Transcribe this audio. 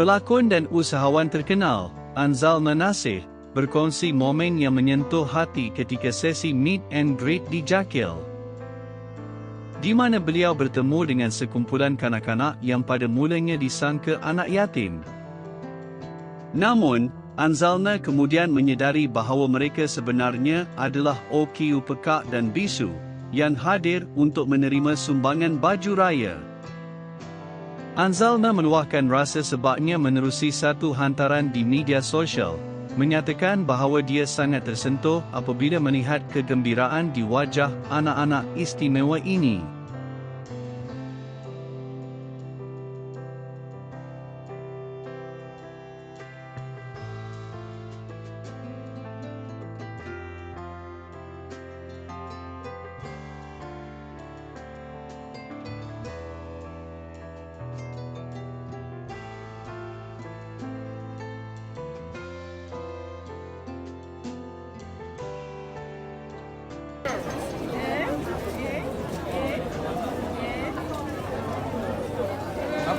Pelakon dan usahawan terkenal, Anzal Manasih, berkongsi momen yang menyentuh hati ketika sesi meet and greet di Jakil. Di mana beliau bertemu dengan sekumpulan kanak-kanak yang pada mulanya disangka anak yatim. Namun, Anzalna kemudian menyedari bahawa mereka sebenarnya adalah OKU Pekak dan Bisu yang hadir untuk menerima sumbangan baju raya. Anzalna meluahkan rasa sebabnya menerusi satu hantaran di media sosial, menyatakan bahawa dia sangat tersentuh apabila melihat kegembiraan di wajah anak-anak istimewa ini.